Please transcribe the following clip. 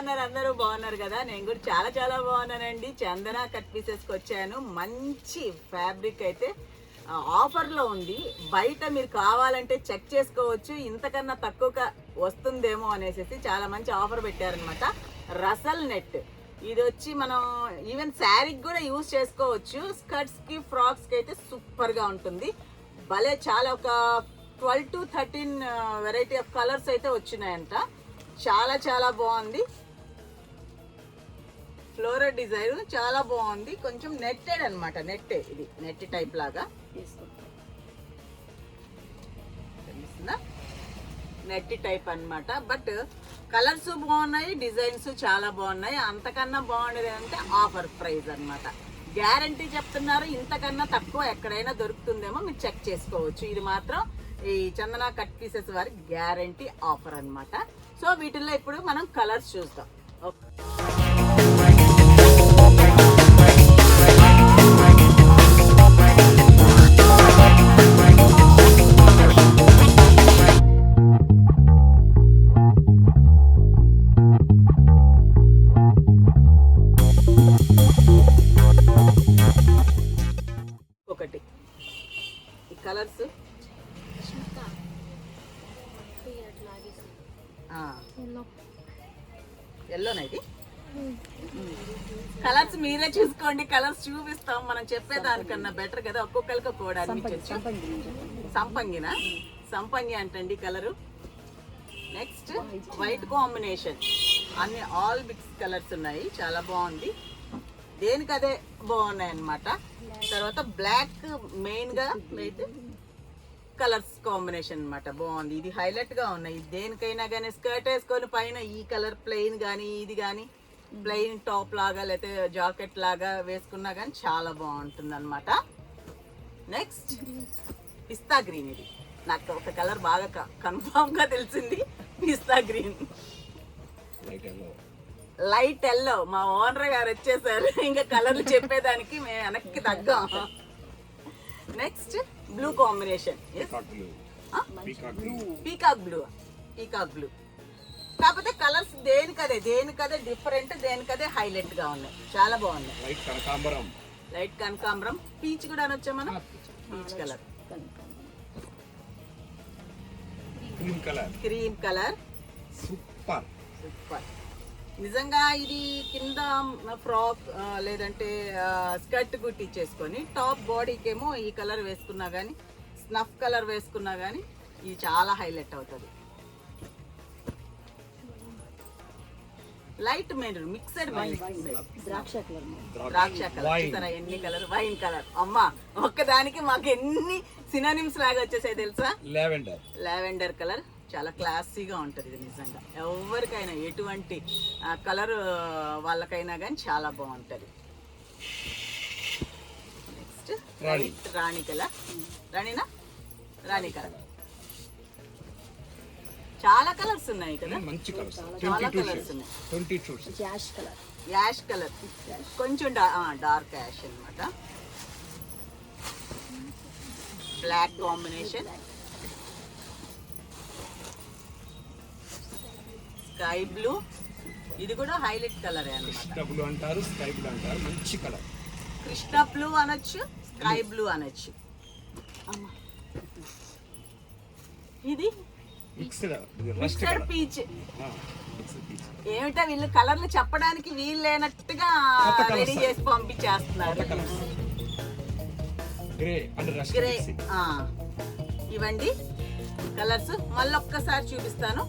ఉన్నారు అందరూ బాగున్నారు కదా. నేను కూడా చాలా చాలా బాగున్నానండి. చందన కట్ పీసెస్కి వచ్చాను. మంచి ఫ్యాబ్రిక్ అయితే ఆఫర్లో ఉంది. బయట మీరు కావాలంటే చెక్ చేసుకోవచ్చు. ఇంతకన్నా తక్కువగా వస్తుందేమో అనేసి చాలా మంచి ఆఫర్ పెట్టారనమాట రసల్ నెట్. ఇది వచ్చి మనం ఈవెన్ శారీకి కూడా యూజ్ చేసుకోవచ్చు. స్కర్ట్స్కి ఫ్రాక్స్కి అయితే సూపర్గా ఉంటుంది. భలే చాలా ఒక twelve to thirteen variety of colours అయితే వచ్చినాయంట. చాలా చాలా బాగుంది. ఫ్లోరల్ డిజైన్ చాలా బాగుంది. కొంచెం నెట్టెడ్ అనమాట నెట్టే ఇది. నెట్ టైప్ లాగా. తెలుస్తుందా? నెట్ టైప్ అన్నమాట. బట్ కలర్స్ బాగున్నాయి డిజైన్స్ చాలా బాగున్నాయి. అంతకన్నా బాగుండేది అంటే ఆఫర్ ప్రైస్ అన్నమాట. గ్యారంటీ చెప్తున్నారు. ఇంతకన్నా తక్కువ ఎక్కడైనా దొరుకుతుందేమో మీరు చెక్ చేసుకోవచ్చు. ఇది మాత్రం ఈ చందన కట్ పీసెస్ వారి గ్యారంటీ ఆఫర్ అన్నమాట. సో వీటిల్లో ఇప్పుడు మనం కలర్స్ చూద్దాం. ఓకే. ఎల్లోనా ఇది? కలర్స్ మీరే చూసుకోండి కలర్స్ చూపిస్తాం. మనం చెప్పేదానికన్నా బెటర్ కదా ఒక్కొక్కరికి కూడా సంపంగిన? సంపంగి అంటండి కలరు. నెక్స్ట్ వైట్ కాంబినేషన్ అన్ని ఆల్ మిక్స్ కలర్స్ ఉన్నాయి. చాలా బాగుంది. దేనికి అదే బాగున్నాయి అన్నమాట తర్వాత బ్లాక్ మెయిన్గా అయితే కలర్స్ కాంబినేషన్ అన్నమాట. బాగుంది. ఇది హైలైట్గా ఉన్నాయి. దేనికైనా కానీ స్కర్ట్ వేసుకొని పైన ఈ కలర్ ప్లెయిన్ కానీ ఇది కానీ ప్లెయిన్ టాప్ లాగా లేకపోతే జాకెట్ లాగా వేసుకున్నా కానీ చాలా బాగుంటుంది అనమాట నెక్స్ట్ పిస్తా గ్రీన్ ఇది. నాకు ఒక కలర్ బాగా కన్ఫామ్గా తెలిసింది. పిస్తా గ్రీన్. Light yellow. మా ఓనర్ గారు వచ్చేసారు. ఇంకా కలర్లు చెప్పేదానికి మేము వెనక్కి తగ్గాం. Next blue combination peacock blue peacock blue కాకపోతే కలర్స్ దేనికదే దేనికదే డిఫరెంట్ దేనికదే హైలైట్గా ఉన్నాయి. చాలా బాగున్నాయి. లైట్ కనకాంబరం. లైట్ కనకాంబరం. పీచ్ కూడా అనొచ్చా మనం? Peach colour cream colour cream colour super super నిజంగా ఇది కింద ఫ్రాక్ లేదంటే స్కర్ట్ కుట్టించేసుకొని టాప్ బాడీకేమో ఈ కలర్ వేసుకున్నా కానీ స్నఫ్ కలర్ వేసుకున్నా కానీ ఇది చాలా హైలైట్ అవుతుంది. లైట్ మెరూన్ మిక్సడ్ ద్రాక్ష కలర్ ద్రాక్ష కలర్. ఎన్ని కలర్? Wine colour. అమ్మా ఒక్కదానికి మాకు ఎన్ని సినానిమ్స్ లాగా వచ్చేసాయి తెలుసా? Lavender lavender colour. చాలా క్లాసీగా ఉంటుంది ఇది నిజంగా. ఎవరికైనా ఎటువంటి కలర్ వాళ్ళకైనా కానీ చాలా బాగుంటుంది. నెక్స్ట్ రాణి. రాణి కలర్ రాణినా? రాణి కలర్ చాలా కలర్స్ ఉన్నాయి కదా? మంచి కలర్స్. చాలా కలర్స్ ఉన్నాయి. Twenty ash colour. Ash colour. కొంచెం డార్క్ యాష్ అన్నమాట. Black combination. Sky blue. ఇది కూడా హైలైట్ కలర్ అన్నమాట. డబ్బులు అంటారు స్కై బ్లూ అంటారు మంచి కలర్. కృష్ణ బ్లూ అనొచ్చు స్కై బ్లూ అనొచ్చు. ఇది? Mixed peach. ఏమిటా వీళ్ళు కలర్లు చెప్పడానికి వీలు లేనట్టుగా. రెడీ చేసి పంపించేస్తున్నారు. గ్రే ఇవ్వండి. కలర్స్. మళ్ళీ ఒక్కసారి చూపిస్తాను.